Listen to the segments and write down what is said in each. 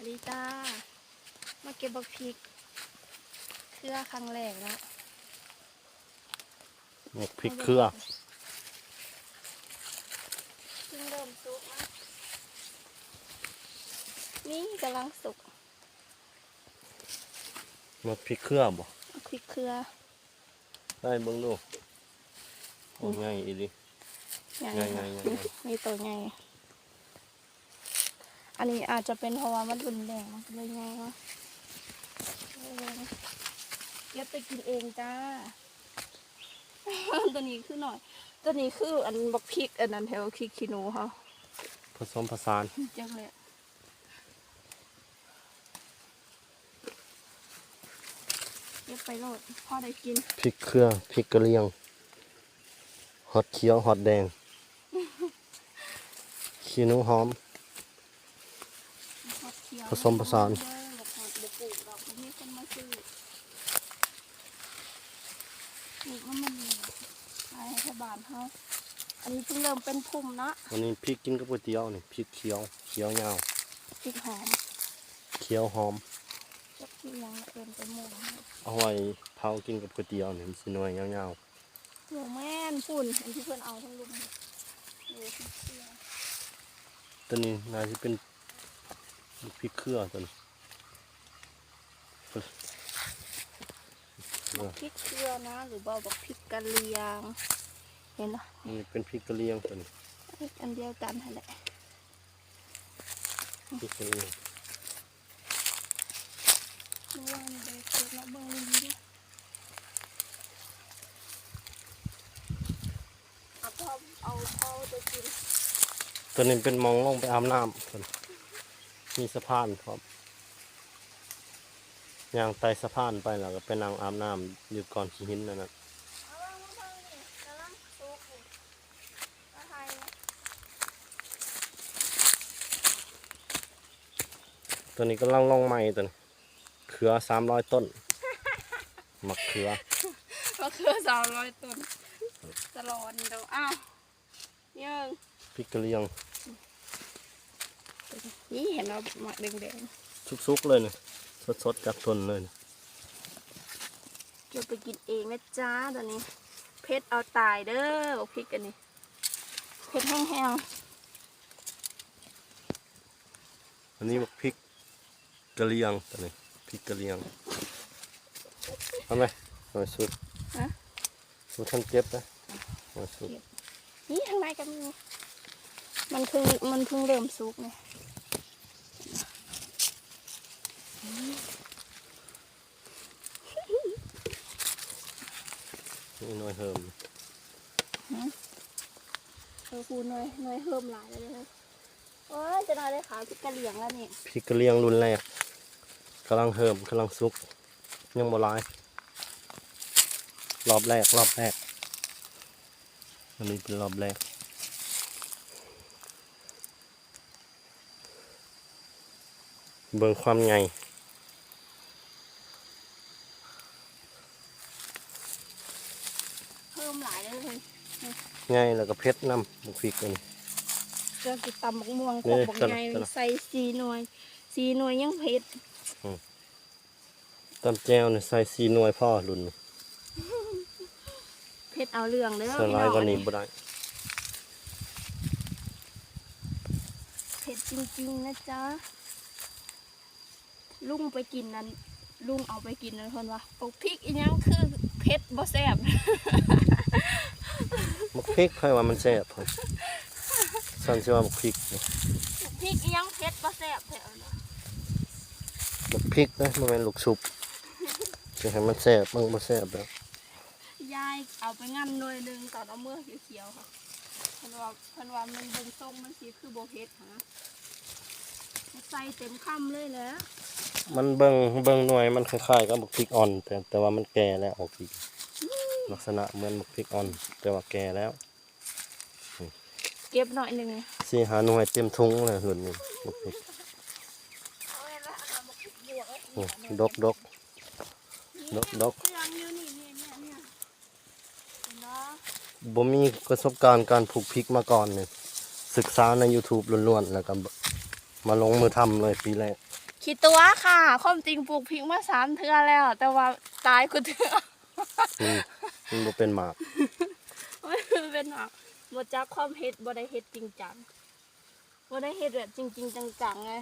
วัสดีจ้า มาเก็บบักพริก เครือครั้งแรกแล้วหมกพริกเครือเพิ่งเริ่มสุกนะนี่กำลังสุกหมกพริกเครือบ่พริกเครือได้เบิ่งดูโอ้ง่ายอีหลีใหญ่ใหญ่ค่ะใหญ่ใหญ่มีตัวใหญ่ อันนี้อาจจะเป็นเพราะว่ามันรุนแรงมันก็เลยใหญ่เนาะเก็บไปกินเองจ้า ตัวนี้คือหน่อย ตัวนี้คืออันบักพริกอันนั้นแถวพริกขี้หนูเขาผสมผสานจังเลยอะเก็บไปโหลดพ่อได้กินพริกเครือพริกกะเหรี่ยงฮอตเขียวฮอตแดงขี้หนูหอมฮอดเขียว ผสมผสานเด้อบักฮอดบักปลูกดอกบ่มีคนมาซื้อปลูกมันมันขายให้ชาวบ้านเขาอันนี้เพิ่งเริ่มเป็นพุ่มเนาะอันนี้พริกกินกับก๋วยเตี๋ยวนี่พริกเขียวเขียวยาวพริกหอมเขียวหอมจักที่ยังเกินไปหมดเอาไว้เผากินกับก๋วยเตี๋ยวนี่มันสิหน่วยยาวโอ้แม่นฝุ่นอันที่เพื่อนเอาทั้งลุมเดูพริกเขียวๆตัวนี้น่าจะเป็น พริกเครือตัวนี้เออพริกเกลือนะ หรือว่าบอกพริกกะเหรียง เห็นเหรออันนี้เป็นพริกกะเหรี่ยงตัวนี้อันเดียวกันนั่นแหละพริกกะเหรี่ยงไม่ว่ามันจะเกิดมาเบิ่งดีด้วยเอาพอเอาพอจะกินตัวนี้เป็นหมองลงไปอาบน้ำตัวนี้ มีสะพานพร้อมย่างไต่สะพานไปแล้วก็ไปนั่งอาบน้ำอยู่ก่อนขี้หินนั่นนะเอาว่ามาเบิ่งนี่กำลังสุกนี่มาไทยนะตัวนี้ก็ล่องล่องไม้ตัวนี้เขือสามร้อยต้นมะเขือมะเขือสาวร้อยต้นตลอดเดี๋ยวอ้าวเยังพริกกะเหรี่ยง นี่เห็นเราหมักแดงสุกๆเลยนี่สดๆจากต้นเลยนี่ๆเก็บไปกินเองนะจ๊ะตอนนี้ เพชรเอาตายเด้อบอกพริกอันนี้เพชรแห้งอันนี้บอกพริกกะเหรี่ยงตัวนี้พริกกะเหรี่ยงเอาไหมหน่อยสุดๆฮะสุดท่านเก็บนะหน่อยสุดนี่ทางในก็มีมันเพิ่งมันเพิ่งเริ่มสุกเนี่ย นี่หน่อยเฮิมเออคูหน่อยหน่อยเพิ่มหลายเลยเลยโอ้ยจะนอยได้ขาวพริกกะเหลี่ยงแล้วนี่พริกกะเหรี่ยงรุ่นแรกกำลังเฮิมกำลังสุก ยังบ่หลาย รอบแรก รอบแรกอันนี้เป็นรอบแรกเบิ่งความใหญ่ เพิ่มหลายเลย เลยใหญ่แล้วก็เผ็ดน้ำบุกพริกอันนี้เรื่องกิตำบักม่วงนี่กบบักสลับไงสลับใส่สีหน่วยสีหน่วยยังเผ็ดตำแจวเนี่ยใส่สีหน่วยพ่อรุ่นนี้เผ็ดเอาเรื่องเด้อสไลด์กว่านี้บ่ได้เผ็ดจริงๆนะจ๊ะลุงไปกินนั้นลุงเอาไปกินนั้นคนว่าปกพริกอีหยังคือเผ็ดบ่แซ่บ บุกพริกใครว่ามันแซ่บครับฉันชื่อว่าบุกพริกนะพริกอีหยังเผ็ดบ่แซ่บแถวนะบุกพริกนะมันเป็นลูกชุบจะให้มันแซ่บมันบ่แซ่บแล้วยายเอาไปงั้นหน่วยหนึงตอนเอาเมื่อเขียวๆค่ะเพิ่นว่าเพิ่นว่ามันเบิ่งทรงมันสิคือบ่เผ็ดหาใส่เต็มคำเลยแหละมันเบิ่งเบิ่งหน่วยมันคล้ายๆกับบุกพริกอ่อน แต่แต่ว่ามันแก่แล้วออกอีก ลักษณะเหมือนบุกพริกอ่อน แต่ว่าแก่แล้วเก็บหน่อยหนึงสี่หาหน่วยเต็มทุงเลยรุ่นนี้บุกพริกนี่ดกดกดกดกเครื่องอยู่นี่เนี่ยเนี่ยเนี่ยเห็นเนาะบ่มีประสบการณ์การปลูกพริกมาก่อนเนี่ยศึกษาใน YouTube ล้วนๆ แล้วก็มาลงมือทำเลยปีแรกขี้ตัวค่ะ ความจริงปลูกพริกมาสามเทื่อแล้ว แต่ว่าตายกูเทื่อ มันมันบ่เป็นหมากมันเป็นแบบบ่จักความเฮ็ดบ่ได้เฮ็ดจริงจังบ่ได้เฮ็ดแบบจริงๆจังๆไง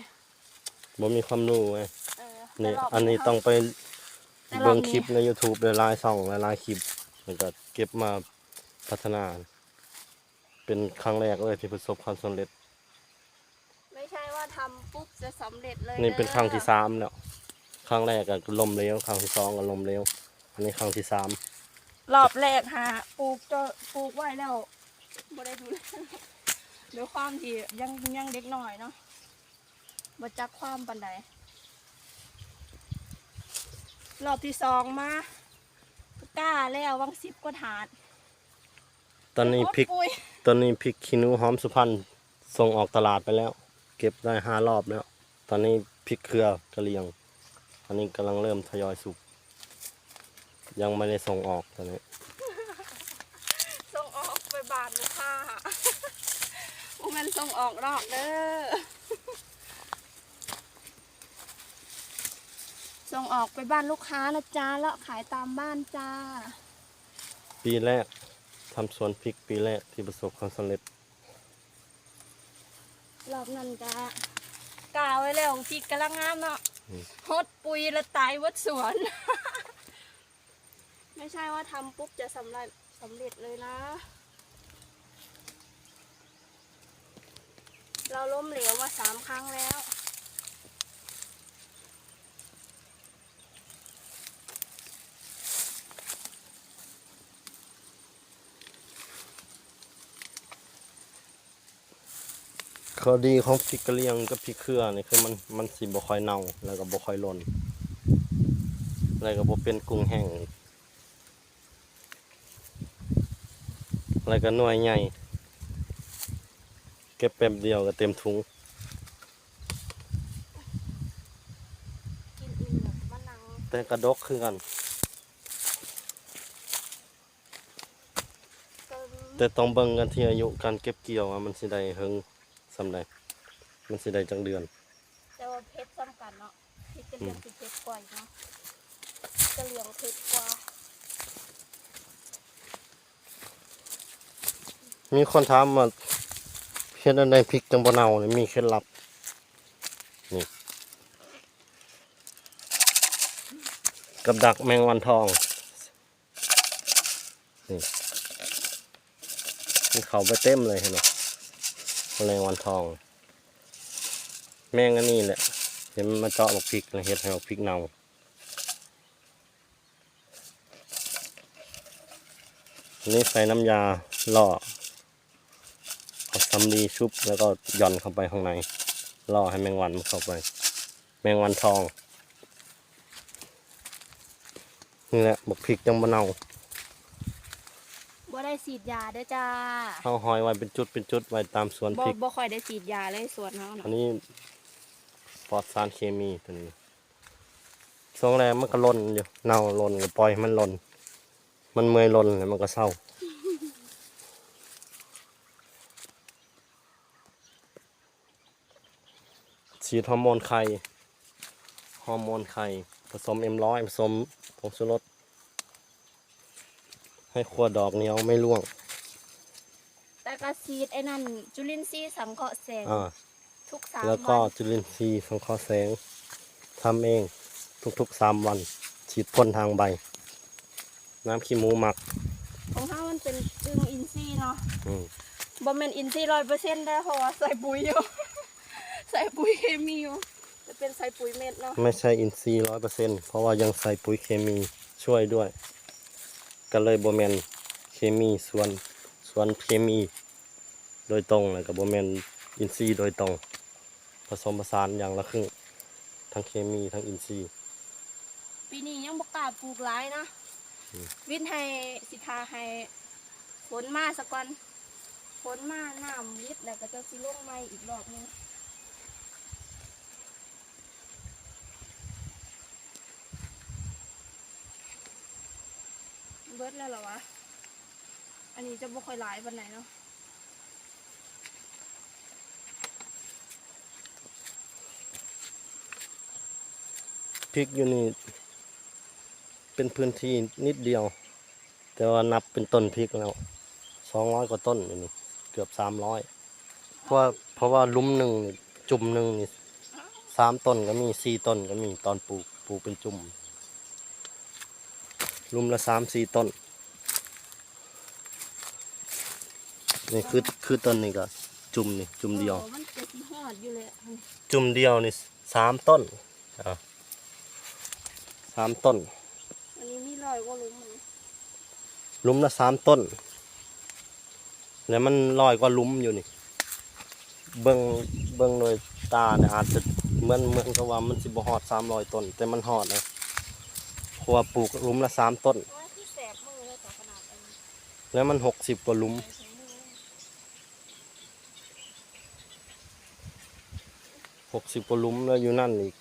บ่มีความรู้ไงเออนี่แต่รบอันนี้เขาต้องไปแต่รอบนี้เบิ่งคลิปใน YouTube หลายๆช่องหลายๆคลิปแล้วก็เก็บมาพัฒนา เป็นครั้งแรกเลยที่ประสบความสำเร็จ ไม่ใช่ว่าทำปุ๊บจะสำเร็จเลยนี่เป็นด้อครั้งที่สามแล้วครั้งแรกก็ล้มเหลวครั้งที่สองก็ล้มเหลวอันนี้ครั้งที่สาม รอบแรกหาปลูกจะปลูกไว้แล้วบ่ได้ดูแลด้วยความที่ยังยังเด็กหน่อยเนาะบ่จักความปันใดรอบที่สองมากล้าแล้ววังสิบกว่าถาดตอนนี้พริกโยปุยตอนนี้พริกขี้หนูหอมสุพรรณส่งออกตลาดไปแล้ว เก็บได้ห้ารอบแล้ว ตอนนี้พริกเครือกระเลียง อันนี้กำลังเริ่มทยอยสุก ยังไม่ได้ส่งออกตอนนี้ ส่งออกไปบาทลูกค้าโอ้มันส่งออกรอกเด้อ ส่งออกไปบ้านลูกค้านะจ๊ะแล้วขายตามบ้านจ้า ปีแรกทำสวนพริกปีแรกที่ประสบความสำเร็จ รอบนั้นจ้ากาวไว้แล้วพริกกำลังงามเนาะอืม ฮดปุยและตายวัดสวน ไม่ใช่ว่าทำปุ๊บจะสำเร็จสำเร็จเลยนะ เราล้มเหลวมาสามครั้งแล้ว ข้อดีของพริกกระเลียงกับพริกเครือนี่คือมันมันสิบ่ค่อยเน่าแล้วก็บ่ค่อยหล่นแล้วก็บ่เป็นกุ้งแห้ง แล้วก็หน่วยใหญ่ เก็บแป๊บเดียวก็เต็มถุงแต่กระดกคือกัน แต่ต้องเบิ่งกันที่อายุการเก็บเกี่ยวว่ามันสิได้เฮงสำใดมันสิได้จังเดือน แต่ว่าเพชรซ้ำกันเนาะพริกกระเลียงเพชรกว่าอีกเนาะกะเหลียงเพชรกว่า มีคนถามว่าเฮ็ดอันใดพริกจังบ่เน่านี่มีเคล็ดลับนี่กับดักแมงวันทองนี่มันเขาไปเต็มเลยเห็นไหมแมงวันทอง แมงอันนี้แหละเห็นมาเจาะบักพริกเฮ็ดให้บักพริกเน่าอันนี้ใส่น้ำยาหล่อ เอาสำลีชุบแล้วก็หย่อนเข้าไปข้างในล่อให้แมงวันมันเข้าไป แมงวันทอง นี่แหละบกพริกจังบะเนาบ่ได้ฉีดยาเด้อจ้าเอาหอยไว้เป็นจุดเป็นจุดไว้ตามสวนบ่พริก บ่ค่อยได้ฉีดยาเลยสวนเฮาอัเนาะนนี้ปลอดสารเคมีตัวนี้ช่วงแรกมันก็ล่นอยู่เน่าล่นก็ปล่อยให้มันล่นมันเมื่อยล่นแล้วมันก็เศร้า ฉีดฮอร์โมนไข่ฮอร์โมนไข่ ผสมเอ็มร้อยผสมผงชูรสให้ขัวดอกเหนียวไม่ร่วง แต่ก็ฉีดไอ้นั่น จุลินทรีย์สังเคราะห์แสงอ่าทุกสามแล้วก็วันจุลินทรีย์สังเคราะห์แสงทำเองทุกๆสามวัน ฉีดพ่นทางใบ น้ำขี้หมูหมักของเฮามันเป็นจึงอินทรีย์เนาะอืม บ่แม่นอินทรีย์100%ได้อเพราะว่าใส่ปุ๋ยอยู่ ใส่ปุ๋ยเคมีอยู่จะเป็นใส่ปุ๋ยเม็ดเนาะไม่ใช่อินทรีย์ร้อยเปอร์เซ็นเพราะว่ายังใส่ปุ๋ยเคมีช่วยด้วย ก็เลยโบแมนเคมีส่วนส่วนเคมี โดยตรงแล้วกับโบแมนอินทรีย์โดยตรง ผสมผสานอย่างละครึ่ง ทั้งเคมีทั้งอินทรีย์ปีนี้ยังบ่กล้าปลูกหลายนะอืมวิทย์ให้สิทาให้ฝนมาสักก่อนฝนมาน้ำวิทย์แล้วก็จะสิลงใหม่อีกรอบหนึง เบิร์ดแล้วเหรอวะ อันนี้จะบ่ค่อยหลายวันไหนเนาะพริกอยู่นี่ เป็นพื้นที่นิดเดียว แต่ว่านับเป็นต้นพริกแล้วสองร้อยกว่าต้นอยู่นี่ เกือบสามร้อยเพราะว่าเพราะว่าลุ่มหนึ่งนี่จุ่มหนึ่งนี่สามต้นก็มีสี่ต้นก็มีตอนปลูกปลูกเป็นจุ่ม ลุมละสามสี่ต้น นี่คือคือต้นนี่ก็ จุ่มนี่จุ่มเดียวโอ้มันจะสิฮอดอยู่เลยจุ่มเดียวนี่สามต้นอะสามต้น อันนี้มีรอยว่าลุมมันหลุมละสามต้น แล้วมันลอยกว่าหลุมอยู่นี่ เบิ้งเบิ้งโดยตาเนี่ยอาจจะเหมือนเหมือนกับว่ามันสิบหอดสามรอยต้น แต่มันหอดเลยเพ ราะว่าปลูกหลุมละสามต้นโอ้ยคือแสบมือเลยต่อขนาดอันนี้แล้วมันหกสิบกว่าหลุม ใช้มือเลยหกสิบกว่าหลุมแล้วอยู่นั่นอีก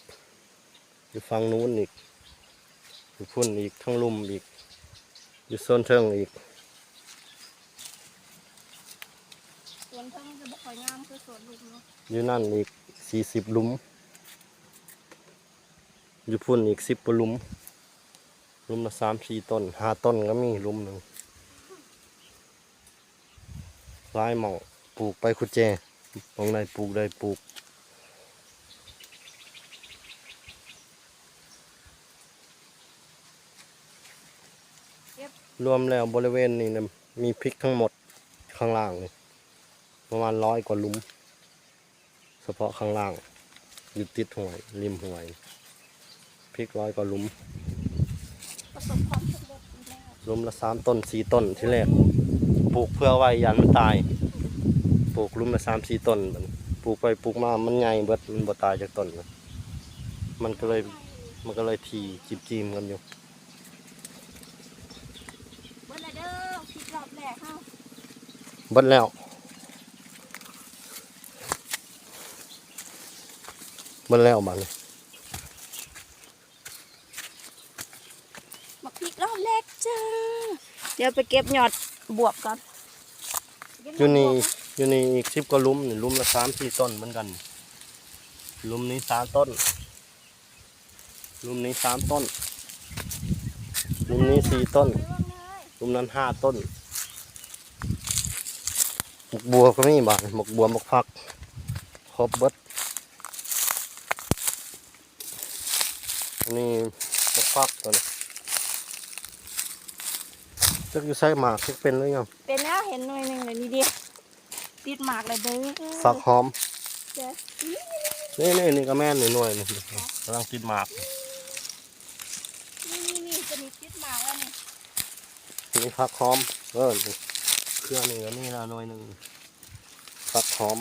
อยู่ฝั่งนู้นอีก อยู่พุ่นอีกทั้งหลุมอีก อยู่โซนเทิงอีก สวนเพิ่งจะบอกคอยงามคือสวนลุมเนาะอยู่นั่นอีกสี่สิบหลุม อยู่พุ่นอีกสิบกว่าหลุมห ลุมละสามสี่ต้นห้าต้นก็มีลุมหนึ่งลายหมองปลูกไปคุดแจหมองใดปลูกใดปลูกรวมแล้วบริเวณนี้นะมีพริกทั้งหมดข้างล่าง ประมาณร้อยกว่าลุม เฉพาะข้างล่าง อยู่ติดห่วย ริมห่วยพริกร้อยกว่าลุม ประสบความสำเร็จอีกแล้วลุมละสามต้นสี่ต้นที่แรกปลูกเพื่อไว้ยันมันตาย ปลูกลุมละสามสี่ต้นบันปลูกไปปลูกมามันใหญ่เบิดมันบ่ตายจากต้นนะมันก็เลยมันก็เลยทีจิบจีมกันอยู่เบิ้ลเด้อคิดรอบแรกเฮาเบิดแล้วเบิดแล้วบัดนี้มาพริกรอบแรกจ้า เดี๋ยวไปเก็บยอดบวบก่อนอยู่นี่อยู่นี่อีกสิบกว่าลุมนี่ลุมละสามสี่ต้นเหมือนกันลุมนี้สามต้นลุมนี้สามต้นลุมนี้สี่ต้นไปเบิ่งเลยหลุมนั้นห้าต้นหมกบัวก็มีบ้างหมกบัวหมกผักครบเบิดอันนี้หมกผักตัวนี้ จักอยู่ใส่หมากจักเป็นหรือยังเป็นแล้วเห็นหน่วยหนึ่งเลยนี่เดียวติดหมากเลยเด้อฝักหอมเจ๊นี่นี่นี่ก็แม่นนี่หน่วยนี่กำลังติดหมากนี่นี่นี่จะมีติดหมากแล้วนี่นี่ผักหอมเออนี่เครื่องนี่ก็นี่ละหน่วยหนึ่งผักหอม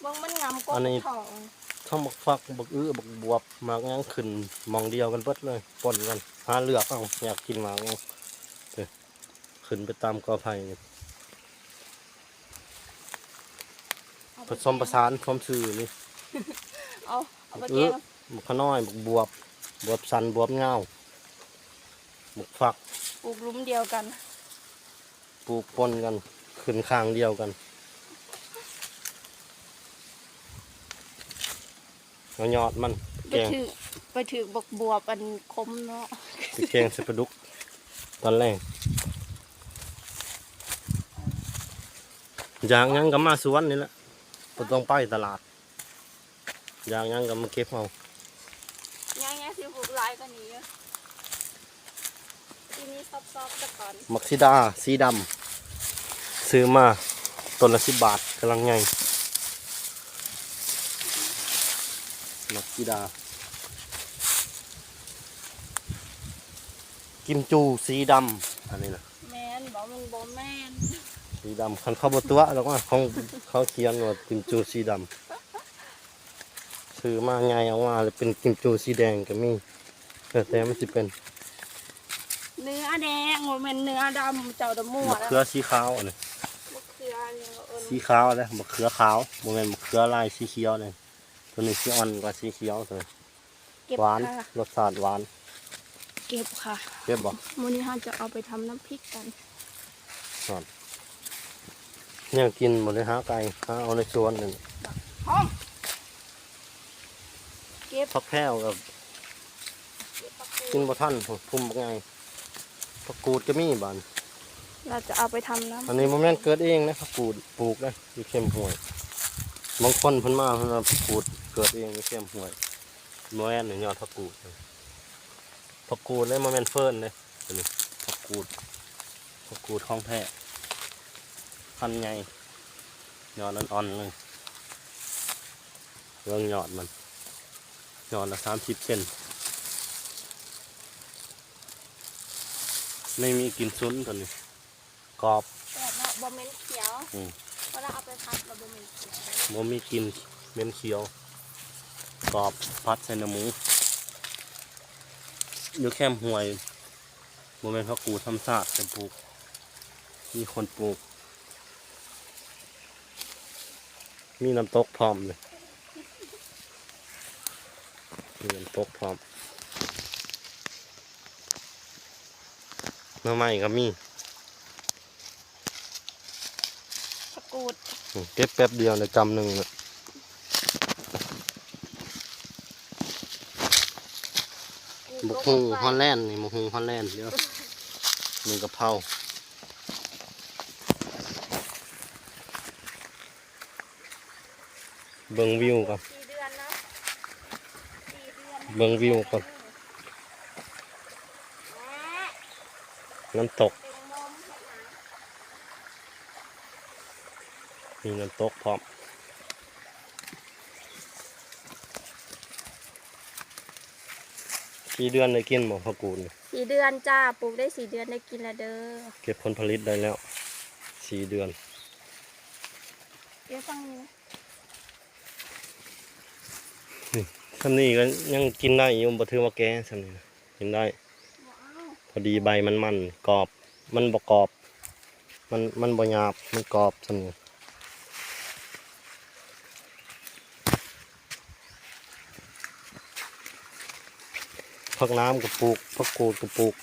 เบิ่งมันงามกอัว่านนี้ทอง ทั้งบักฟักบักอื้อบักบวบหมากยังขึ้นหมองเดียวกันเบิดเลยปนกันหาเลือกเอาอยากกินหมากเอาเด้อขึ้นไปตามกอไผ่นี่เอาไปผสมประสานพร้อมซื้อนี่เอาเอาไปอื้แกองบักขน้อยบักบวบบวบสันบวบเงาบักฟักปลูกหลุมเดียวกัน ปลูกปนกัน ขึ้นข้างเดียวกันเอา ยอดมันไปแกงถือไปถือบกบวบอันคมเนาะไปแกงใส่ปลาดุก ตอนแรกอย่างยังก็มาสวนนี่แหละบ่ต้องไปตลาดอย่างยังก็มาเก็บเอาง่ายๆสิปลูกหลายกว่านี้อะทีนี้ซอบๆแต่ก่อนมักซิดาสีดำซื้อมาต้นละสิบบาทกำลังไงมั กซิดา กิมจูสีดำอันนี้นะแมนบอกมันบอแมนสีดำคันเข้าบตัวแล้วว่าของเขาเขียนว่ากิมจูสีดำซื้อมาไงเอามาเลยเป็นกิมจูสีแดงก็มีแต่แต่มันจะเป็นเนื้อแดงโมเมนเนื้อดำเจ้าดำมั่วมะแล้วเขือสีขาวอันนี้มะเขือเนี่ยเอิญสีขาวเลยมะเขือขาวโมเมนมะเขือลายสีเขียวเลย ตัวนี้สีอ่อนกว่าสีเขียวตัวนี้เก็บหวานค่ะรสชาติหวานเก็บค่ะเก็บบ่มื้อนี้เราจะเอาไปทำน้ำพริกกันเนี่ยกินหมดเลยหาไก่หาเอาในสวนนี่พร้อมเก็ก็บผักแพรวกับเก็บผักกิกูนดบ่ทันพุ่มบ่ไงผักกูดก็มีบานเราจะเอาไปทำน้ำอันนี้บ่แม่นเกิดเองนะผักกูดปลูกได้อยู่เข้มห้วยบางคนเพิ่นมาเพิ่นว่าผักกูด เกิดเองอยู่เข้มห้วยบ่แม่นนี่ยอดผักกูดผักกูดเลยบ่แม่นเฟิร์นเลยอันนี้ผักกูดผักกูดของแท้พันธุ์ใหญ่ยอดอ่อนๆเลยเรื่องยอดมันยอดละ30เซนไม่มีกลิ่นซุนตัวนี้กรอบแต่เนาะบะเมนเขียวอืมเวลาเอาไปพัดเราบะเมนเขียวบ่มีกลินเหม็นเขียว กรอบพัดใส่น้ำหมูอยู่แคมป์ห่วยบ่แม่นเขากูทำศาสตร์จะปลูก มีคนปลูก มีน้ำตกพร้อมเลยมีน้ำตกพร้อมหน้ำไม้ก็มีผักกูดอืมเก็บแป๊บเดียวในกำหนึ่งน่ะ หมกฮูฮอลแลนด์นี่หมกฮูฮอลแลนด์เดี๋ยวหนึ่งกะเพราเบิ่งวิวก่อนเดือนนะสี่เดือนเบิ่งวิวก่อนน้ำตกมีน้ำตกพร้อม กี่เดือนได้กินหมอพระกูลสี่เดือนจ้าปลูกได้สี่เดือนได้กินแล้วเด้อเก็บผลผลิตได้แล้วสี่เดือนเดี๋ยวฟังนี้นะท่านี้ก็ยังกินได้อยู่บ่ถือว่าแก่สำนี้นะกินได้ว้าวพอดีใบมันมันกรอบ มันบกรอบ มันมันบหยาบมันกรอบสำเนี พักน้ำกับปลูกพักกูดกับปลูก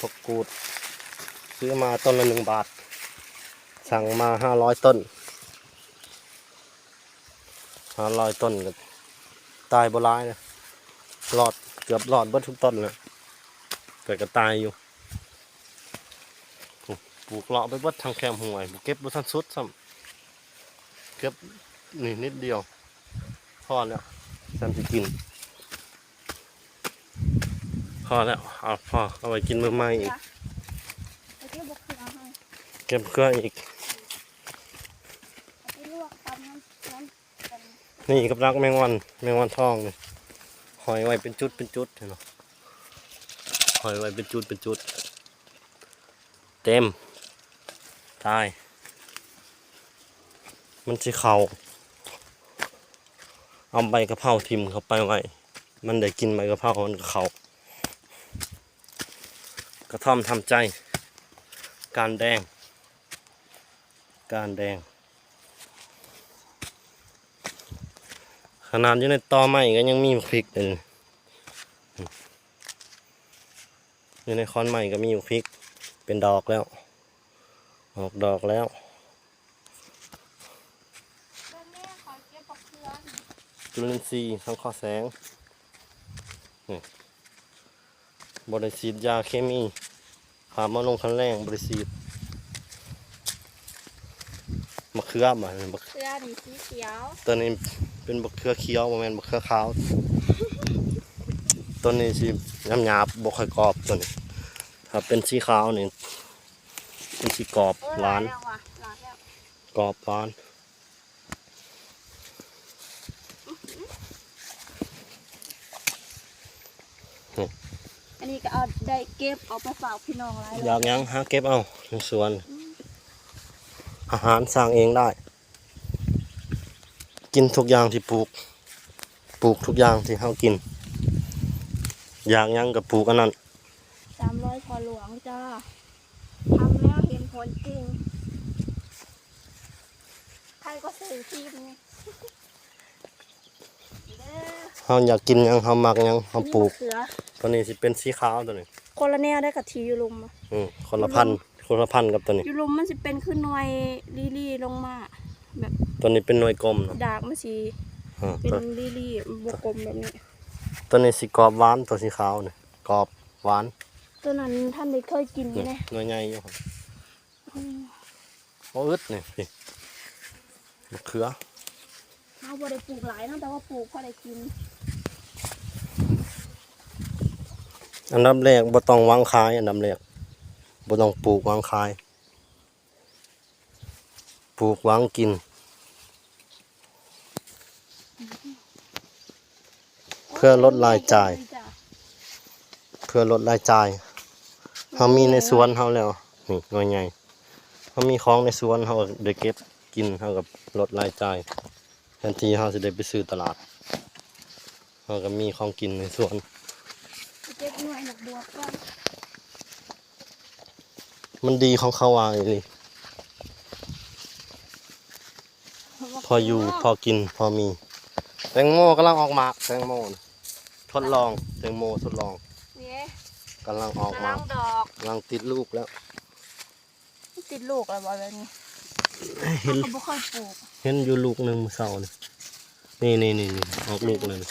พักกูด ซื้อมาต้นละหนึ่งบาท สั่งมาห้าร้อยต้นห้าร้อยต้นกับตายบร้ายเลยรอดเกือบรอดเบิดทุกต้นเลยเกิดกระตายอยู่ปลูกเลาะไปเบิดทางแคมห่วยเก็บบ่ทันสุดซ้ำเก็บนี่นิดเดียวพอแล้วฉันจะกิน อแล้วเอาพอเอาไว้กินมื้อใหม่อีกไอ้ที่บอกคือเอาให้เก็บเกลืออีกไอ้ที่ลวกตำน้ำน้ำกันนี่กับรักแมงวันแมงวันทองนี่หอยไว้เป็นจุดเป็นจุดเห็นไหมหอยไว้เป็นจุดเป็นจุด เต็มตาย มันสิเขาเอาใบกะเพราทิมเข้าไปไว้ มันได้กินใบกะเพรามันก็เขา กระท่อมทำใจ การแดง การแดง ขนาดอยู่ในตอไม้ก็ยังมีพริกเลยอยู่ในคอนไม้ก็มีพริก เป็นดอกแล้ว ออกดอกแล้วจุลินทรีย์สังเคราะห์แสงบริสีดยาเคมี พามาลงคันแรงบริสีดมะเขือมาบักเกลือนี่สีเขียว ตัวนี้เป็นบักเขือเขียวบ่แม่นบักเขือขาวตัวนี้สิน้ำหยาบบ่ค่อยกรอบตัวนี้ถ้าเป็นสีขาวนี่มันสิกรอบเออหวานแล้วว่ะหลานแล้วกรอบหวาน อันนี้ ก็เอาได้เก็บเอาไปฝากพี่น้องหลายอยากหยังหาเก็บเอาในสวน อาหารสร้างเองได้ กินทุกอย่างที่ปลูก ปลูกทุกอย่างที่เฮากิน อยากหยังกับปลูกอันนั้นสามร้อยพอหลวงจ้าทำแล้วเห็นผลจริง ใครก็ซื้อทีมไงเด้อเฮาอยากกินหยังเฮามักหยังเฮาปลูก นี่มะเขือ ตัวนี้สิเป็นสีขาวตัวนี้คนละแนวได้กับทียูรุมอะอืมคนละพันธุ์คนละพันธุ์กับตัวนี้ ยูรุมมันสิเป็นขึ้นหน่วยลีลีลงมา แบบตัวนี้เป็นหน่วยกลมเนาะดากมันสีหอ่าเป็นตัวลิลี่บกกลมแบบนี้ ตัวนี้สิกรอบหวานตัวสีขาวนี่กรอบหวานตัวนั้นท่านได้เคยกินนี่ไหมหน่วยใหญ่อยู่ครับโอ้อึดนี่พี่มะเขือ เราบ่ได้ปลูกหลายเนาะแต่ว่าปลูกพอได้กิน อันดับแรกบ่ต้องวางขาย อันดับแรกบ่ต้องปลูกวางขาย ปลูกวางกินเพื่อลดรายจ่าย เพื่อลดรายจ่ายเฮามีในสวนเฮาแล้วนี่หน่วยใหญ่เฮามีของในสวนเฮาก็ได้เก็บกินเฮากับลดรายจ่ายแทนที่เฮาสิได้ไปซื้อตลาดเฮาก็มีของกินในสวน เก็บหน่วยหนักบวกก่อน มันดีของเขาว่าอีหลีพออยู่พอกินพอมี แตงโมกำลังออกหมากแตงโมน่ะทดลองแตงโมทดลองเนี่ยกำลังออกหกำมาลักงดอกกำลังติดลูกแล้ว ติดลูกอะไรบ่แบบนี้เห็น เขาบ่ค่อยปลูกเห็นอยู่ลูกหนึ่งมื้อเช้านี่นี่นี่นี่ออกลูกเลยนี่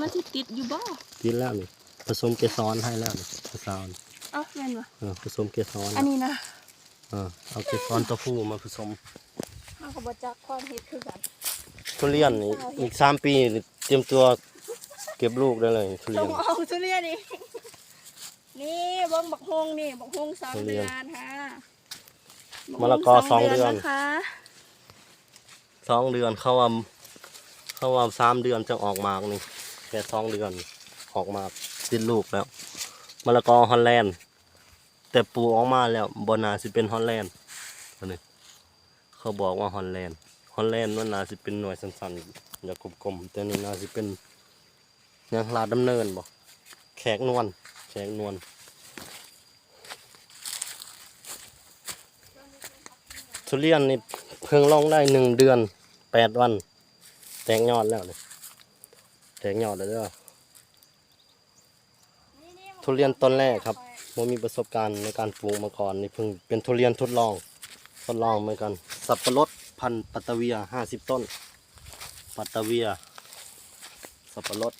มันสิติดอยู่บ่กินแล้วนี่ผสมเกสรให้แล้วนี่มื้อเช้านี่ เอ้าแม่นบ่เออผสมเกสรอันนี้นะเออเอาเกสรตัวผู้มาผสมเฮาก็บ่จักความเฮ็ดคือกันทุเรียนนี่อีกสามปีนี่เตรียมตัวเก็บลูกได้เลยทุจเรียงนเอาทุเรียนนี่นี่เบิ่งบักฮงนี่บักฮงสองทุเรีเดืยอนนฮะมะละกอสองเดือน นะคะสองเดือนเขาว่าเขาว่าสามเดือนจะออกหมากนี่แค่สองเดือนออกหมากติดลูกแล้ว มะละกอฮอลแลนด์แต่ปูออกมาแล้วบนาสิเป็นฮอลแลนด์อันนี้เขาบอกว่าฮอลแลนด์ฮอลแลนด์มันนาสิเป็นหน่วยสั้นๆอย่ากลมๆแต่นี่นาสิเป็นยังลาดดำเนินบ่แขกนวลแขกนวลทุเรียนนี่เพิ่งลองได้หนึ่งเดือนแปดวัน แตกยอดแล้วเลยแตกยอดแล้วเด้อ ทุเรียนต้นแรกครับผมมีประสบการณ์ในการปลูกมาก่อนนี่เพิ่งเป็นทุเรียนทดลองทดลองเหมือนกัน สับปะรดพันธุ์ปัตตาเวียห้าสิบต้น ปัตตาเวีย สับปะรด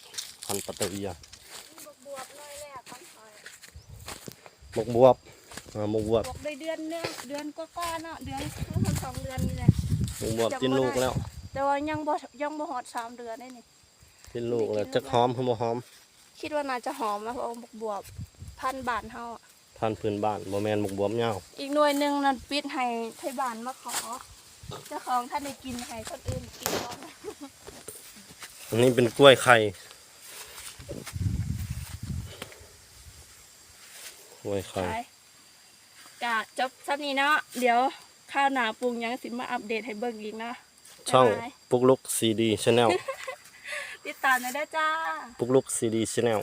พันธุ์ปัตตาเวียบวบวบน้อยแรกมันถอยหมกบวบอ่าหมกบวบบวบได้เดือนเนึงเดือนกว่าๆเนาะเดือนเพิ่งสองเดือนนี่แหละหมกบวบติดลูกแล้ว แต่ว่ายังบ่ยังบ่ฮอดสามเดือนได้นี่ติดลูกแล้วจะหอมหรือบ่หอม คิดว่าน่าจะหอมนะเพราะว่าบวบบวบพันบาทเฮาอะพันธุ์พื้นบ้านบ่แมนหมกบวบยาวอีกหน่วยหนึงนั่นปิดให้ไทบ้านมาขอ เจ้าของท่านได้กินให้คนอื่นกินก่อนอันนี้เป็นกล้วยไข่กล้วยไข่ ไปกะจบซับนี้เนาะเดี๋ยวข้าวหนาปรุงหยังสิมาอัปเดตให้เบิ่งอีกนะช่องบ๊ายบาย ปุกลุกซีดีชาแนล ติดตามหน่อยได้จ้า ปุกลุกซีดีชาแนล